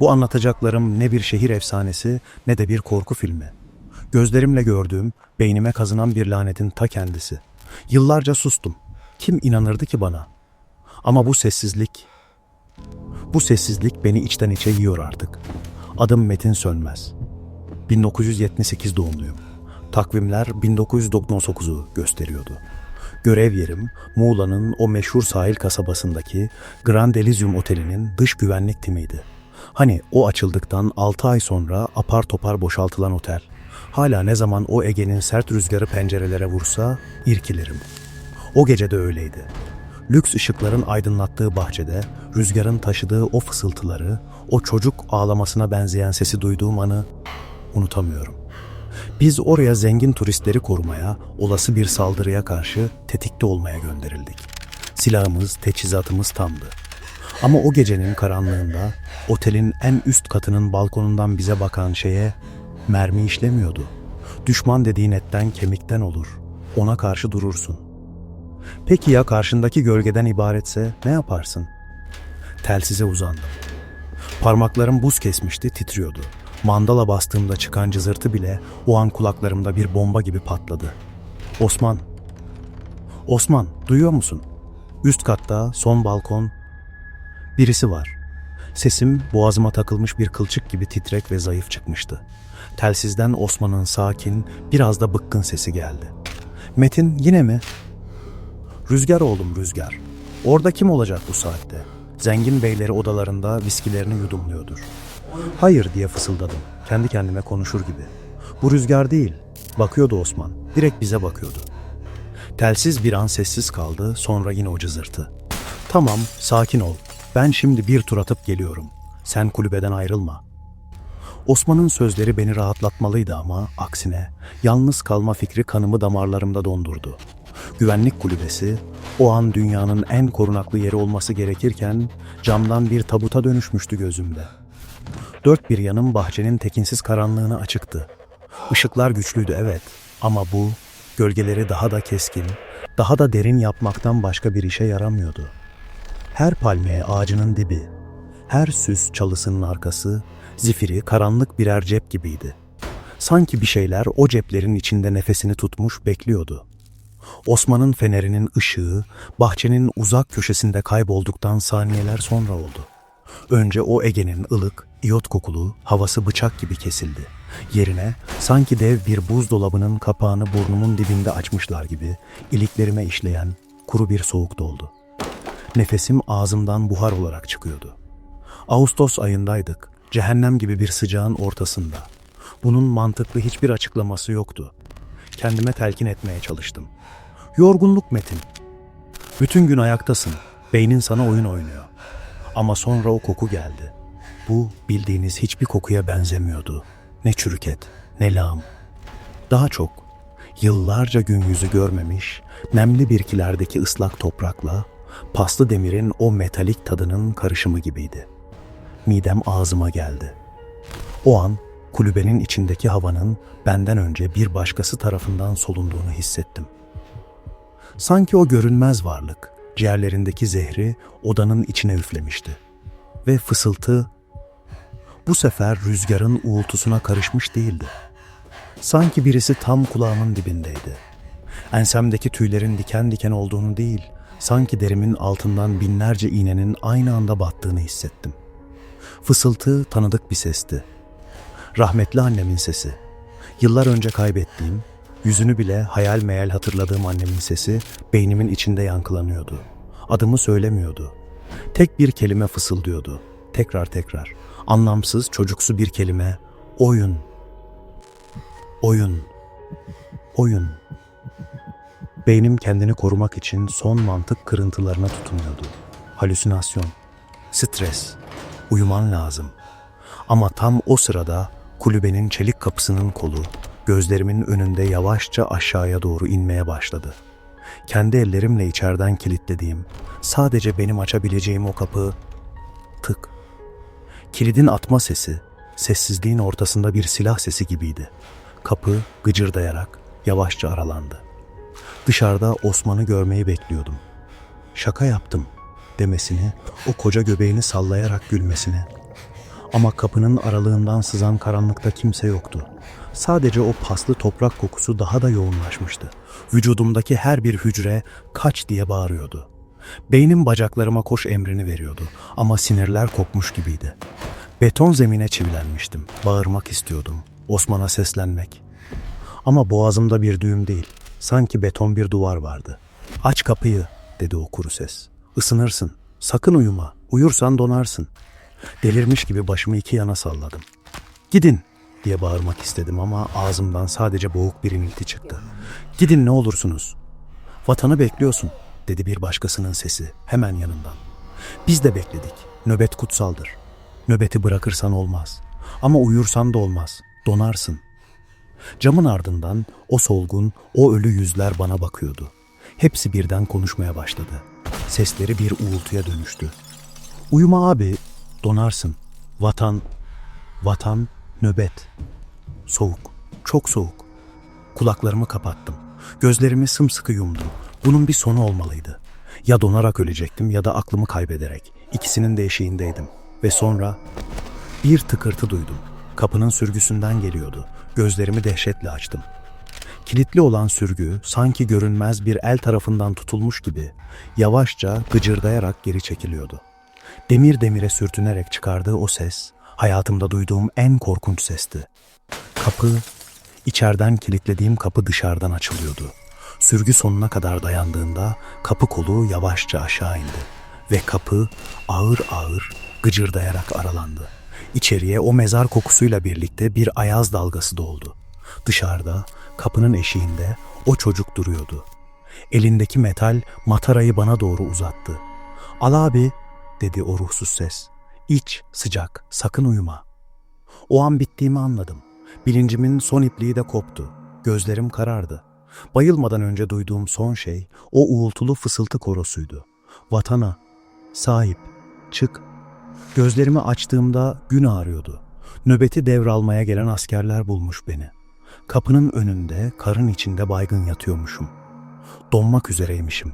Bu anlatacaklarım ne bir şehir efsanesi ne de bir korku filmi. Gözlerimle gördüğüm, beynime kazınan bir lanetin ta kendisi. Yıllarca sustum. Kim inanırdı ki bana? Ama bu sessizlik, bu sessizlik beni içten içe yiyor artık. Adım Metin Sönmez. 1978 doğumluyum. Takvimler 1999'u gösteriyordu. Görev yerim Muğla'nın o meşhur sahil kasabasındaki Grand Elysium Oteli'nin dış güvenlik timiydi. Hani o açıldıktan 6 ay sonra apar topar boşaltılan otel. Hala ne zaman o Ege'nin sert rüzgarı pencerelere vursa irkilirim. O gece de öyleydi. Lüks ışıkların aydınlattığı bahçede, rüzgarın taşıdığı o fısıltıları, o çocuk ağlamasına benzeyen sesi duyduğum anı unutamıyorum. Biz oraya zengin turistleri korumaya, olası bir saldırıya karşı tetikte olmaya gönderildik. Silahımız, teçhizatımız tamdı. Ama o gecenin karanlığında otelin en üst katının balkonundan bize bakan şeye mermi işlemiyordu. Düşman dediğin etten kemikten olur. Ona karşı durursun. Peki ya karşındaki gölgeden ibaretse ne yaparsın? Telsize uzandım. Parmaklarım buz kesmişti, titriyordu. Mandala bastığımda çıkan cızırtı bile o an kulaklarımda bir bomba gibi patladı. Osman. Osman, duyuyor musun? Üst katta, son balkon. Birisi var. Sesim boğazıma takılmış bir kılçık gibi titrek ve zayıf çıkmıştı. Telsizden Osman'ın sakin, biraz da bıkkın sesi geldi. Metin yine mi? Rüzgar oğlum rüzgar. Orada kim olacak bu saatte? Zengin beyleri odalarında viskilerini yudumluyordur. Hayır diye fısıldadım. Kendi kendime konuşur gibi. Bu rüzgar değil. Bakıyordu Osman. Direkt bize bakıyordu. Telsiz bir an sessiz kaldı. Sonra yine o cızırtı. Tamam, sakin ol. Ben şimdi bir tur atıp geliyorum. Sen kulübeden ayrılma. Osman'ın sözleri beni rahatlatmalıydı ama aksine yalnız kalma fikri kanımı damarlarımda dondurdu. Güvenlik kulübesi o an dünyanın en korunaklı yeri olması gerekirken camdan bir tabuta dönüşmüştü gözümde. Dört bir yanım bahçenin tekinsiz karanlığına açıktı. Işıklar güçlüydü evet ama bu gölgeleri daha da keskin, daha da derin yapmaktan başka bir işe yaramıyordu. Her palmiye ağacının dibi, her süs çalısının arkası, zifiri karanlık birer cep gibiydi. Sanki bir şeyler o ceplerin içinde nefesini tutmuş bekliyordu. Osman'ın fenerinin ışığı bahçenin uzak köşesinde kaybolduktan saniyeler sonra oldu. Önce o Ege'nin ılık, iyot kokulu havası bıçak gibi kesildi. Yerine sanki dev bir buzdolabının kapağını burnumun dibinde açmışlar gibi iliklerime işleyen kuru bir soğuk doldu. Nefesim ağzımdan buhar olarak çıkıyordu. Ağustos ayındaydık. Cehennem gibi bir sıcağın ortasında. Bunun mantıklı hiçbir açıklaması yoktu. Kendime telkin etmeye çalıştım. Yorgunluk Metin. Bütün gün ayaktasın. Beynin sana oyun oynuyor. Ama sonra o koku geldi. Bu bildiğiniz hiçbir kokuya benzemiyordu. Ne çürük et, ne lağım. Daha çok yıllarca gün yüzü görmemiş, nemli birkilerdeki ıslak toprakla paslı demirin o metalik tadının karışımı gibiydi. Midem ağzıma geldi. O an kulübenin içindeki havanın benden önce bir başkası tarafından solunduğunu hissettim. Sanki o görünmez varlık ciğerlerindeki zehri odanın içine üflemişti. Ve fısıltı bu sefer rüzgarın uğultusuna karışmış değildi. Sanki birisi tam kulağımın dibindeydi. Ensemdeki tüylerin diken diken olduğunu değil, sanki derimin altından binlerce iğnenin aynı anda battığını hissettim. Fısıltı tanıdık bir sesti. Rahmetli annemin sesi. Yıllar önce kaybettiğim, yüzünü bile hayal meyal hatırladığım annemin sesi beynimin içinde yankılanıyordu. Adımı söylemiyordu. Tek bir kelime fısıldıyordu. Tekrar tekrar. Anlamsız, çocuksu bir kelime. Oyun. Oyun. Oyun. Beynim kendini korumak için son mantık kırıntılarına tutunuyordu. Halüsinasyon, stres, uyuman lazım. Ama tam o sırada kulübenin çelik kapısının kolu gözlerimin önünde yavaşça aşağıya doğru inmeye başladı. Kendi ellerimle içeriden kilitlediğim, sadece benim açabileceğim o kapı tık. Kilidin atma sesi, sessizliğin ortasında bir silah sesi gibiydi. Kapı gıcırdayarak yavaşça aralandı. Dışarıda Osman'ı görmeyi bekliyordum. Şaka yaptım demesini, o koca göbeğini sallayarak gülmesini. Ama kapının aralığından sızan karanlıkta kimse yoktu. Sadece o paslı toprak kokusu daha da yoğunlaşmıştı. Vücudumdaki her bir hücre kaç diye bağırıyordu. Beynim bacaklarıma koş emrini veriyordu ama sinirler kopmuş gibiydi. Beton zemine çivilenmiştim. Bağırmak istiyordum. Osman'a seslenmek. Ama boğazımda bir düğüm değil. Sanki beton bir duvar vardı. Aç kapıyı dedi o kuru ses. Isınırsın. Sakın uyuma. Uyursan donarsın. Delirmiş gibi başımı iki yana salladım. Gidin diye bağırmak istedim ama ağzımdan sadece boğuk bir inilti çıktı. Gidin ne olursunuz. Vatanı bekliyorsun dedi bir başkasının sesi hemen yanından. Biz de bekledik. Nöbet kutsaldır. Nöbeti bırakırsan olmaz. Ama uyursan da olmaz. Donarsın. Camın ardından o solgun, o ölü yüzler bana bakıyordu. Hepsi birden konuşmaya başladı. Sesleri bir uğultuya dönüştü. Uyuma abi, donarsın. Vatan, vatan, nöbet. Soğuk, çok soğuk. Kulaklarımı kapattım. Gözlerimi sımsıkı yumdum. Bunun bir sonu olmalıydı. Ya donarak ölecektim ya da aklımı kaybederek. İkisinin de eşiğindeydim. Ve sonra bir tıkırtı duydum. Kapının sürgüsünden geliyordu. Gözlerimi dehşetle açtım. Kilitli olan sürgü sanki görünmez bir el tarafından tutulmuş gibi yavaşça gıcırdayarak geri çekiliyordu. Demir demire sürtünerek çıkardığı o ses hayatımda duyduğum en korkunç sesti. Kapı, içeriden kilitlediğim kapı dışarıdan açılıyordu. Sürgü sonuna kadar dayandığında kapı kolu yavaşça aşağı indi ve kapı ağır ağır gıcırdayarak aralandı. İçeriye o mezar kokusuyla birlikte bir ayaz dalgası doldu. Dışarıda, kapının eşiğinde o çocuk duruyordu. Elindeki metal matarayı bana doğru uzattı. Al abi, dedi o ruhsuz ses. İç, sıcak, sakın uyuma. O an bittiğimi anladım. Bilincimin son ipliği de koptu. Gözlerim karardı. Bayılmadan önce duyduğum son şey o uğultulu fısıltı korosuydu. Vatana, sahip, çık. Gözlerimi açtığımda gün ağrıyordu. Nöbeti devralmaya gelen askerler bulmuş beni. Kapının önünde, karın içinde baygın yatıyormuşum. Donmak üzereymişim.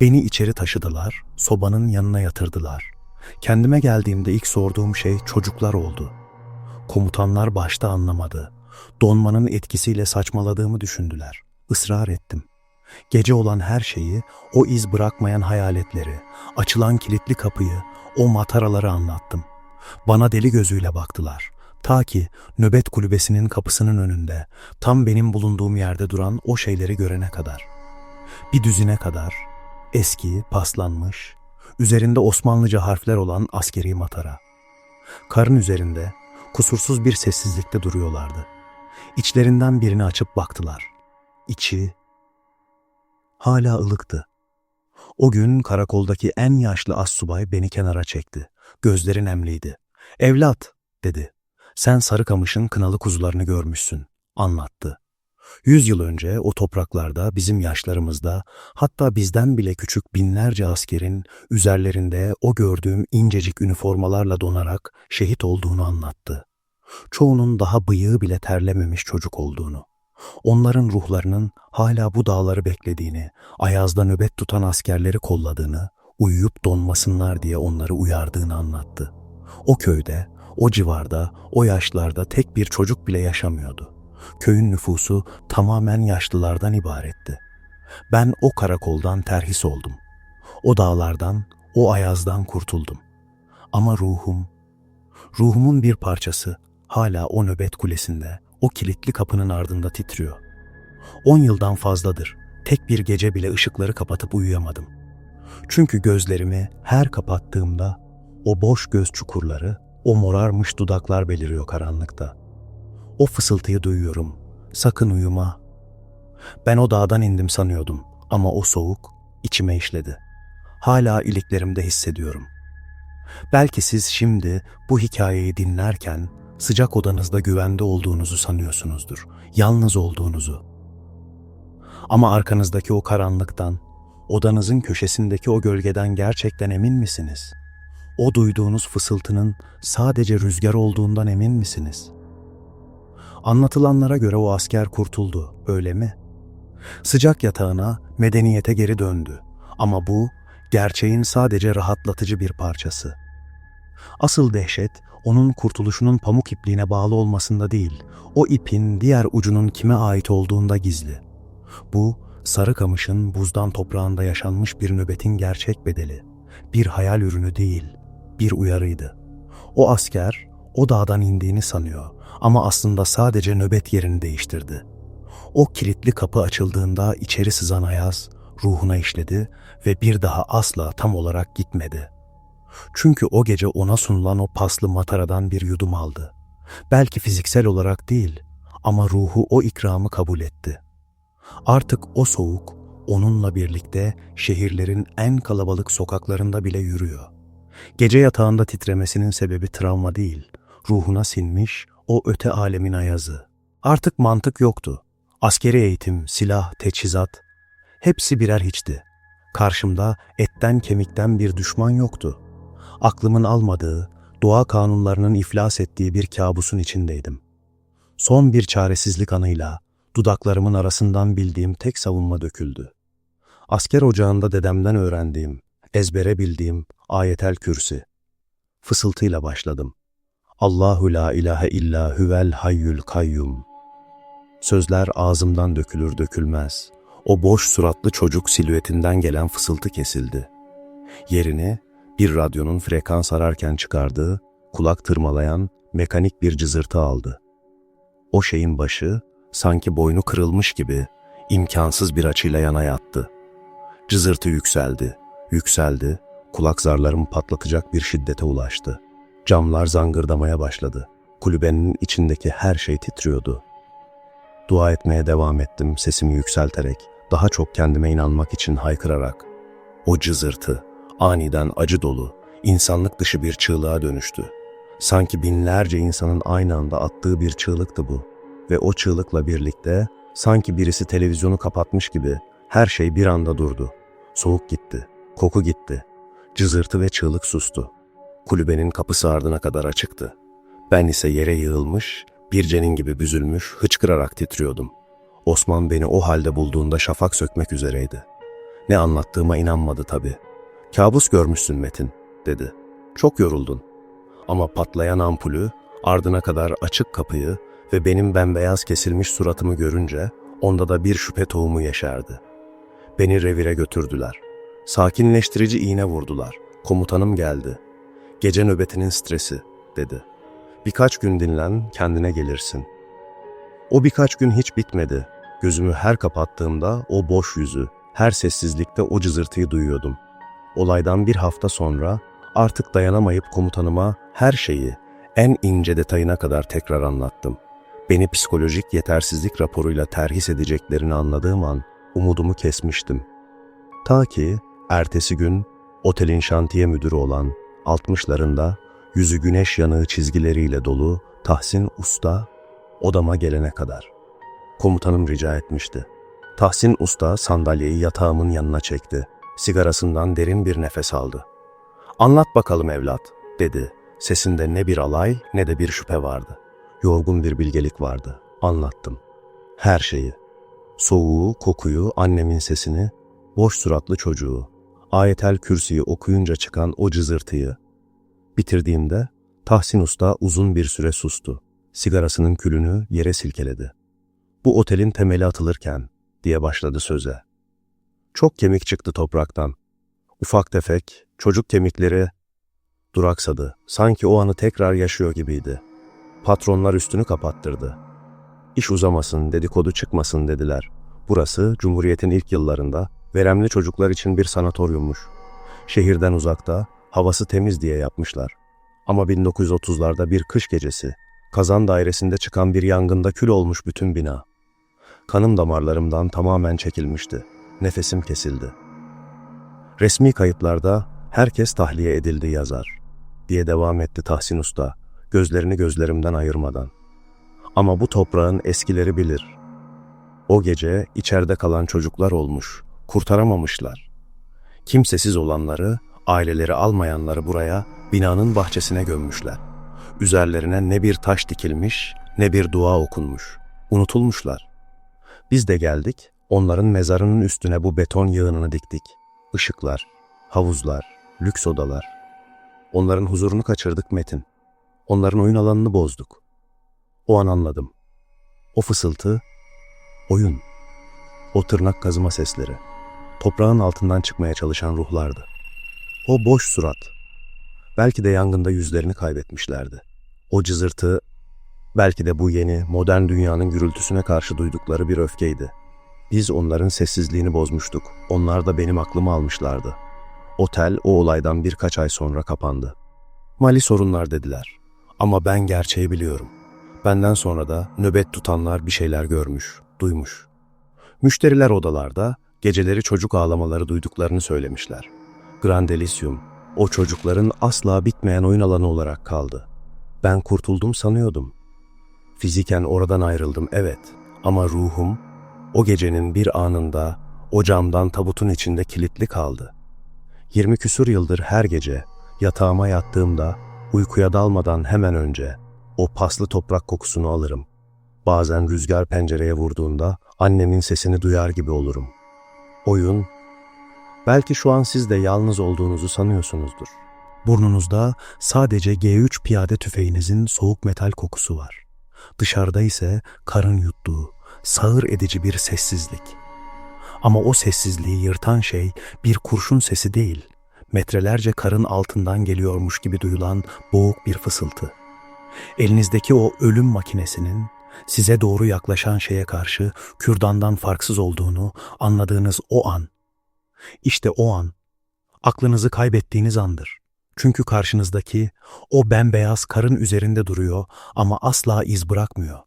Beni içeri taşıdılar, sobanın yanına yatırdılar. Kendime geldiğimde ilk sorduğum şey çocuklar oldu. Komutanlar başta anlamadı. Donmanın etkisiyle saçmaladığımı düşündüler. Israr ettim. Gece olan her şeyi, o iz bırakmayan hayaletleri, açılan kilitli kapıyı, o mataraları anlattım. Bana deli gözüyle baktılar. Ta ki nöbet kulübesinin kapısının önünde, tam benim bulunduğum yerde duran o şeyleri görene kadar. Bir düzine kadar, eski, paslanmış, üzerinde Osmanlıca harfler olan askeri matara. Karın üzerinde, kusursuz bir sessizlikte duruyorlardı. İçlerinden birini açıp baktılar. İçi hala ılıktı. O gün karakoldaki en yaşlı assubay beni kenara çekti. Gözleri nemliydi. Evlat, dedi. Sen Sarıkamış'ın kınalı kuzularını görmüşsün, anlattı. Yüz yıl önce o topraklarda bizim yaşlarımızda hatta bizden bile küçük binlerce askerin üzerlerinde o gördüğüm incecik üniformalarla donarak şehit olduğunu anlattı. Çoğunun daha bıyığı bile terlememiş çocuk olduğunu. Onların ruhlarının hala bu dağları beklediğini, ayazda nöbet tutan askerleri kolladığını, uyuyup donmasınlar diye onları uyardığını anlattı. O köyde, o civarda, o yaşlarda tek bir çocuk bile yaşamıyordu. Köyün nüfusu tamamen yaşlılardan ibaretti. Ben o karakoldan terhis oldum. O dağlardan, o ayazdan kurtuldum. Ama ruhum, ruhumun bir parçası hala o nöbet kulesinde, o kilitli kapının ardında titriyor. On yıldan fazladır tek bir gece bile ışıkları kapatıp uyuyamadım. Çünkü gözlerimi her kapattığımda o boş göz çukurları, o morarmış dudaklar beliriyor karanlıkta. O fısıltıyı duyuyorum. Sakın uyuma. Ben o dağdan indim sanıyordum ama o soğuk içime işledi. Hala iliklerimde hissediyorum. Belki siz şimdi bu hikayeyi dinlerken sıcak odanızda güvende olduğunuzu sanıyorsunuzdur. Yalnız olduğunuzu. Ama arkanızdaki o karanlıktan, odanızın köşesindeki o gölgeden gerçekten emin misiniz? O duyduğunuz fısıltının sadece rüzgar olduğundan emin misiniz? Anlatılanlara göre o asker kurtuldu, öyle mi? Sıcak yatağına, medeniyete geri döndü. Ama bu, gerçeğin sadece rahatlatıcı bir parçası. Asıl dehşet onun kurtuluşunun pamuk ipliğine bağlı olmasında değil, o ipin diğer ucunun kime ait olduğunda gizli. Bu, Sarıkamış'ın buzdan toprağında yaşanmış bir nöbetin gerçek bedeli. Bir hayal ürünü değil, bir uyarıydı. O asker, o dağdan indiğini sanıyor ama aslında sadece nöbet yerini değiştirdi. O kilitli kapı açıldığında içeri sızan ayaz ruhuna işledi ve bir daha asla tam olarak gitmedi. Çünkü o gece ona sunulan o paslı mataradan bir yudum aldı. Belki fiziksel olarak değil ama ruhu o ikramı kabul etti. Artık o soğuk onunla birlikte şehirlerin en kalabalık sokaklarında bile yürüyor. Gece yatağında titremesinin sebebi travma değil, ruhuna sinmiş o öte alemin ayazı. Artık mantık yoktu. Askeri eğitim, silah, teçhizat hepsi birer hiçti. Karşımda etten kemikten bir düşman yoktu. Aklımın almadığı, doğa kanunlarının iflas ettiği bir kabusun içindeydim. Son bir çaresizlik anıyla dudaklarımın arasından bildiğim tek savunma döküldü. Asker ocağında dedemden öğrendiğim, ezbere bildiğim ayetel kürsi. Fısıltıyla başladım. Allahu la ilahe illa huvel hayyul kayyum. Sözler ağzımdan dökülür dökülmez. O boş suratlı çocuk silüetinden gelen fısıltı kesildi. Yerini bir radyonun frekans ararken çıkardığı, kulak tırmalayan mekanik bir cızırtı aldı. O şeyin başı sanki boynu kırılmış gibi imkansız bir açıyla yana yattı. Cızırtı yükseldi, yükseldi, kulak zarlarımı patlatacak bir şiddete ulaştı. Camlar zangırdamaya başladı. Kulübenin içindeki her şey titriyordu. Dua etmeye devam ettim sesimi yükselterek, daha çok kendime inanmak için haykırarak. O cızırtı, aniden acı dolu, insanlık dışı bir çığlığa dönüştü. Sanki binlerce insanın aynı anda attığı bir çığlıktı bu. Ve o çığlıkla birlikte sanki birisi televizyonu kapatmış gibi her şey bir anda durdu. Soğuk gitti, koku gitti. Cızırtı ve çığlık sustu. Kulübenin kapısı ardına kadar açıktı. Ben ise yere yığılmış, bir cenin gibi büzülmüş, hıçkırarak titriyordum. Osman beni o halde bulduğunda şafak sökmek üzereydi. Ne anlattığıma inanmadı tabii. Kabus görmüşsün Metin, dedi. Çok yoruldun. Ama patlayan ampulü, ardına kadar açık kapıyı ve benim bembeyaz kesilmiş suratımı görünce onda da bir şüphe tohumu yeşerdi. Beni revire götürdüler. Sakinleştirici iğne vurdular. Komutanım geldi. Gece nöbetinin stresi, dedi. Birkaç gün dinlen, kendine gelirsin. O birkaç gün hiç bitmedi. Gözümü her kapattığımda o boş yüzü, her sessizlikte o cızırtıyı duyuyordum. Olaydan bir hafta sonra artık dayanamayıp komutanıma her şeyi en ince detayına kadar tekrar anlattım. Beni psikolojik yetersizlik raporuyla terhis edeceklerini anladığım an umudumu kesmiştim. Ta ki ertesi gün otelin şantiye müdürü olan 60'larında yüzü güneş yanığı çizgileriyle dolu Tahsin Usta odama gelene kadar. Komutanım rica etmişti. Tahsin Usta sandalyeyi yatağımın yanına çekti. Sigarasından derin bir nefes aldı. Anlat bakalım evlat, dedi. Sesinde ne bir alay ne de bir şüphe vardı. Yorgun bir bilgelik vardı. Anlattım. Her şeyi. Soğuğu, kokuyu, annemin sesini, boş suratlı çocuğu, ayetel kürsüyü okuyunca çıkan o cızırtıyı. Bitirdiğimde Tahsin Usta uzun bir süre sustu. Sigarasının külünü yere silkeledi. Bu otelin temeli atılırken diye başladı söze. Çok kemik çıktı topraktan. Ufak tefek, çocuk kemikleri duraksadı. Sanki o anı tekrar yaşıyor gibiydi. Patronlar üstünü kapattırdı. İş uzamasın, dedikodu çıkmasın dediler. Burası Cumhuriyet'in ilk yıllarında veremli çocuklar için bir sanatoryummuş. Şehirden uzakta, havası temiz diye yapmışlar. Ama 1930'larda bir kış gecesi, kazan dairesinde çıkan bir yangında kül olmuş bütün bina. Kanım damarlarımdan tamamen çekilmişti. Nefesim kesildi. Resmi kayıtlarda herkes tahliye edildi yazar, diye devam etti Tahsin Usta, gözlerini gözlerimden ayırmadan. Ama bu toprağın eskileri bilir. O gece içeride kalan çocuklar olmuş, kurtaramamışlar. Kimsesiz olanları, aileleri almayanları buraya, binanın bahçesine gömmüşler. Üzerlerine ne bir taş dikilmiş, ne bir dua okunmuş. Unutulmuşlar. Biz de geldik, onların mezarının üstüne bu beton yığınını diktik. Işıklar, havuzlar, lüks odalar. Onların huzurunu kaçırdık Metin. Onların oyun alanını bozduk. O an anladım. O fısıltı, oyun. O tırnak kazıma sesleri. Toprağın altından çıkmaya çalışan ruhlardı. O boş surat. Belki de yangında yüzlerini kaybetmişlerdi. O cızırtı, belki de bu yeni, modern dünyanın gürültüsüne karşı duydukları bir öfkeydi. Biz onların sessizliğini bozmuştuk. Onlar da benim aklımı almışlardı. Otel o olaydan birkaç ay sonra kapandı. Mali sorunlar dediler. Ama ben gerçeği biliyorum. Benden sonra da nöbet tutanlar bir şeyler görmüş, duymuş. Müşteriler odalarda geceleri çocuk ağlamaları duyduklarını söylemişler. Grand Elysium, o çocukların asla bitmeyen oyun alanı olarak kaldı. Ben kurtuldum sanıyordum. Fiziken oradan ayrıldım evet ama ruhum o gecenin bir anında o camdan tabutun içinde kilitli kaldı. 20 küsur yıldır her gece yatağıma yattığımda uykuya dalmadan hemen önce o paslı toprak kokusunu alırım. Bazen rüzgar pencereye vurduğunda annemin sesini duyar gibi olurum. Oyun, belki şu an siz de yalnız olduğunuzu sanıyorsunuzdur. Burnunuzda sadece G3 piyade tüfeğinizin soğuk metal kokusu var. Dışarıda ise karın yuttuğu, sağır edici bir sessizlik. Ama o sessizliği yırtan şey bir kurşun sesi değil, metrelerce karın altından geliyormuş gibi duyulan boğuk bir fısıltı. Elinizdeki o ölüm makinesinin size doğru yaklaşan şeye karşı kürdandan farksız olduğunu anladığınız o an. İşte o an, aklınızı kaybettiğiniz andır. Çünkü karşınızdaki o bembeyaz karın üzerinde duruyor ama asla iz bırakmıyor.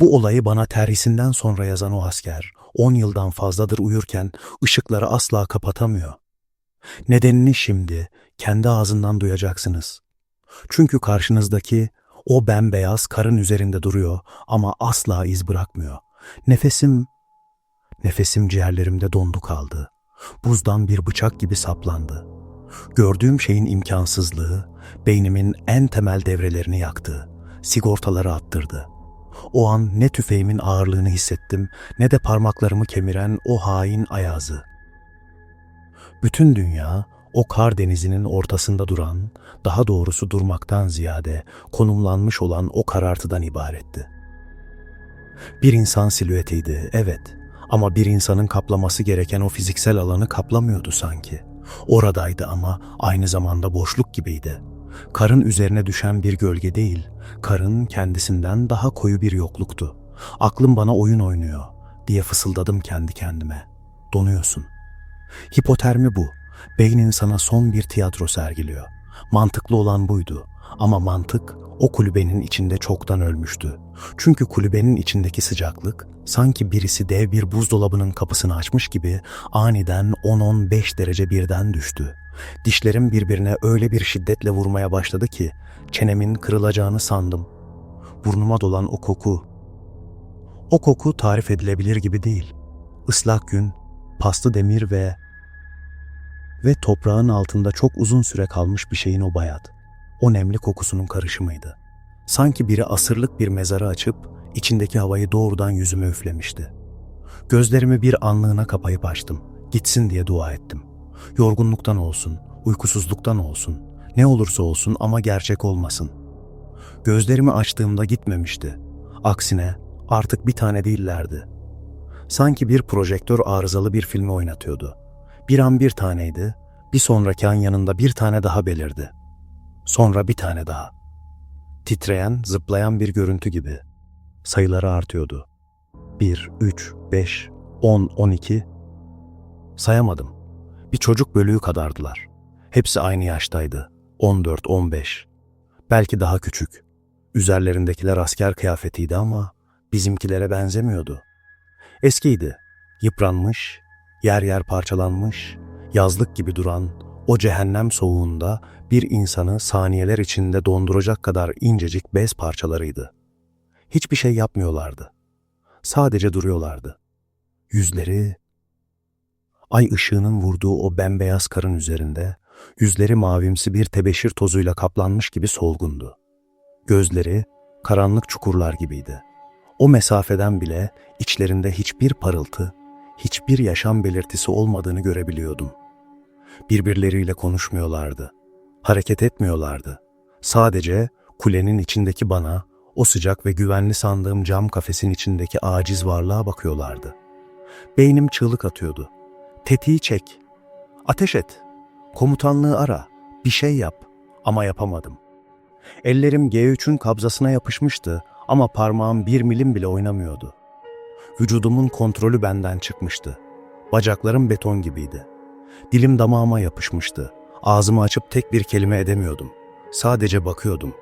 Bu olayı bana terhisinden sonra yazan o asker, 10 yıldan fazladır uyurken ışıkları asla kapatamıyor. Nedenini şimdi kendi ağzından duyacaksınız. Çünkü karşınızdaki o bembeyaz karın üzerinde duruyor ama asla iz bırakmıyor. Nefesim, nefesim ciğerlerimde dondu kaldı. Buzdan bir bıçak gibi saplandı. Gördüğüm şeyin imkansızlığı beynimin en temel devrelerini yaktı. Sigortaları attırdı. O an ne tüfeğimin ağırlığını hissettim ne de parmaklarımı kemiren o hain ayazı. Bütün dünya o kar denizinin ortasında duran, daha doğrusu durmaktan ziyade konumlanmış olan o karartıdan ibaretti. Bir insan silüetiydi, evet. Ama bir insanın kaplaması gereken o fiziksel alanı kaplamıyordu sanki. Oradaydı ama aynı zamanda boşluk gibiydi. Karın üzerine düşen bir gölge değil, karın kendisinden daha koyu bir yokluktu. Aklım bana oyun oynuyor diye fısıldadım kendi kendime. Donuyorsun. Hipotermi bu. Beynin sana son bir tiyatro sergiliyor. Mantıklı olan buydu. Ama mantık o kulübenin içinde çoktan ölmüştü. Çünkü kulübenin içindeki sıcaklık sanki birisi dev bir buzdolabının kapısını açmış gibi aniden 10-15 derece birden düştü. Dişlerim birbirine öyle bir şiddetle vurmaya başladı ki çenemin kırılacağını sandım. Burnuma dolan o koku. O koku tarif edilebilir gibi değil. Islak gün, paslı demir ve ve toprağın altında çok uzun süre kalmış bir şeyin o bayat, o nemli kokusunun karışımıydı. Sanki biri asırlık bir mezarı açıp içindeki havayı doğrudan yüzüme üflemişti. Gözlerimi bir anlığına kapayıp açtım. Gitsin diye dua ettim. Yorgunluktan olsun, uykusuzluktan olsun, ne olursa olsun ama gerçek olmasın. Gözlerimi açtığımda gitmemişti. Aksine artık bir tane değillerdi. Sanki bir projektör arızalı bir filmi oynatıyordu. Bir an bir taneydi, bir sonraki an yanında bir tane daha belirdi. Sonra bir tane daha. Titreyen, zıplayan bir görüntü gibi. Sayıları artıyordu. 1, 3, 5, 10, 12. Sayamadım. Bir çocuk bölüğü kadardılar. Hepsi aynı yaştaydı. 14, 15. Belki daha küçük. Üzerlerindekiler asker kıyafetiydi ama bizimkilere benzemiyordu. Eskiydi. Yıpranmış, yer yer parçalanmış, yazlık gibi duran o cehennem soğuğunda bir insanı saniyeler içinde donduracak kadar incecik bez parçalarıydı. Hiçbir şey yapmıyorlardı. Sadece duruyorlardı. Yüzleri, ay ışığının vurduğu o bembeyaz karın üzerinde, yüzleri mavimsi bir tebeşir tozuyla kaplanmış gibi solgundu. Gözleri karanlık çukurlar gibiydi. O mesafeden bile içlerinde hiçbir parıltı, hiçbir yaşam belirtisi olmadığını görebiliyordum. Birbirleriyle konuşmuyorlardı. Hareket etmiyorlardı. Sadece kulenin içindeki bana, o sıcak ve güvenli sandığım cam kafesin içindeki aciz varlığa bakıyorlardı. Beynim çığlık atıyordu. Tetiği çek. Ateş et. Komutanlığı ara. Bir şey yap. Ama yapamadım. Ellerim G3'ün kabzasına yapışmıştı ama parmağım bir milim bile oynamıyordu. Vücudumun kontrolü benden çıkmıştı. Bacaklarım beton gibiydi. Dilim damağıma yapışmıştı. Ağzımı açıp tek bir kelime edemiyordum. Sadece bakıyordum.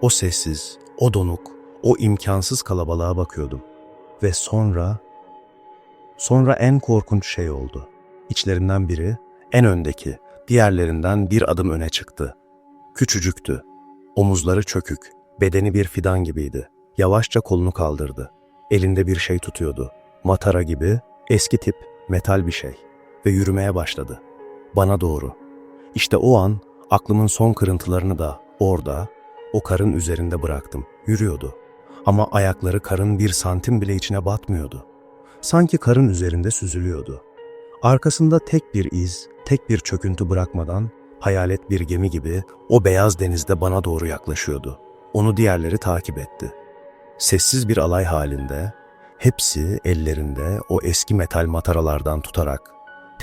O sessiz, o donuk, o imkansız kalabalığa bakıyordum. Ve sonra... Sonra en korkunç şey oldu. İçlerinden biri, en öndeki, diğerlerinden bir adım öne çıktı. Küçücüktü. Omuzları çökük, bedeni bir fidan gibiydi. Yavaşça kolunu kaldırdı. Elinde bir şey tutuyordu. Matara gibi, eski tip, metal bir şey. Ve yürümeye başladı. Bana doğru. İşte o an aklımın son kırıntılarını da orada, o karın üzerinde bıraktım. Yürüyordu. Ama ayakları karın bir santim bile içine batmıyordu. Sanki karın üzerinde süzülüyordu. Arkasında tek bir iz, tek bir çöküntü bırakmadan hayalet bir gemi gibi o beyaz denizde bana doğru yaklaşıyordu. Onu diğerleri takip etti. Sessiz bir alay halinde, hepsi ellerinde o eski metal mataralardan tutarak,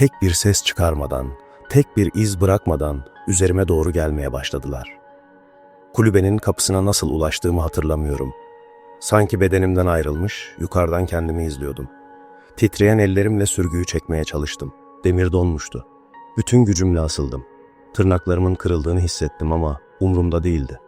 tek bir ses çıkarmadan, tek bir iz bırakmadan üzerime doğru gelmeye başladılar. Kulübenin kapısına nasıl ulaştığımı hatırlamıyorum. Sanki bedenimden ayrılmış, yukarıdan kendimi izliyordum. Titreyen ellerimle sürgüyü çekmeye çalıştım. Demir donmuştu. Bütün gücümle asıldım. Tırnaklarımın kırıldığını hissettim ama umrumda değildi.